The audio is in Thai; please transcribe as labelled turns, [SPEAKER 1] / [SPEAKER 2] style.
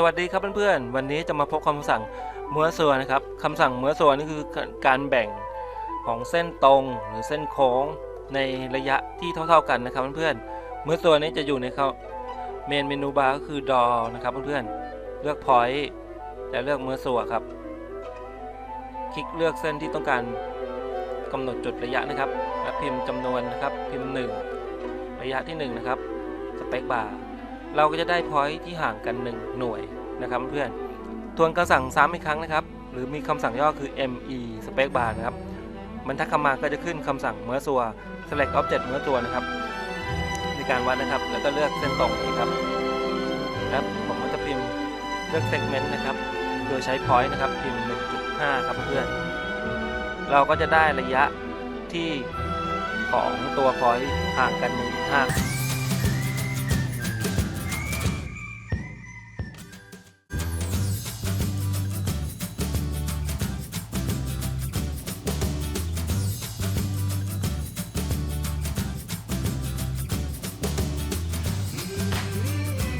[SPEAKER 1] สวัสดีครับเพื่อนๆ วันนี้จะมาพบคำสั่งเมื่อส่วนนะครับคำสั่งเมื่อส่วนนี่คือการแบ่งของเส้นตรงหรือเส้นโค้งในระยะที่เท่า ๆกันนะครับเพื่อนๆเมื่อส่วนนี้จะอยู่ในเขาเมนเมนูบาร์ก็คือดอนะครับเพื่อนๆเลือกพอยต์และเลือกเมื่อส่วนครับ คลิกเลือกเส้นที่ต้องการกำหนดจุดระยะนะครับ และพิมพ์จำนวนนะครับพิมพ์ 1 ระยะที่ 1 นะครับสเปคบาร์เราก็จะได้พอยต์ที่ห่างกัน 1 หน่วย นะครับเพื่อนทวนคำสั่งซ้ำอีกครั้งนะครับ หรือมีคำสั่งย่อคือ me space bar นะครับบรรทัดคำมาก็จะขึ้นคำสั่งเมื่อสัว select object เมื่อตัวนะครับ ในการวัดนะครับ แล้วก็เลือกเส้นตรงนี้ครับแล้วผมก็จะพิมพ์เลือก segment นะครับ โดยใช้ point นะครับ พิมพ์ 1.5 ครับเพื่อน เราก็จะได้ระยะที่ของตัว point ห่างกัน 1.5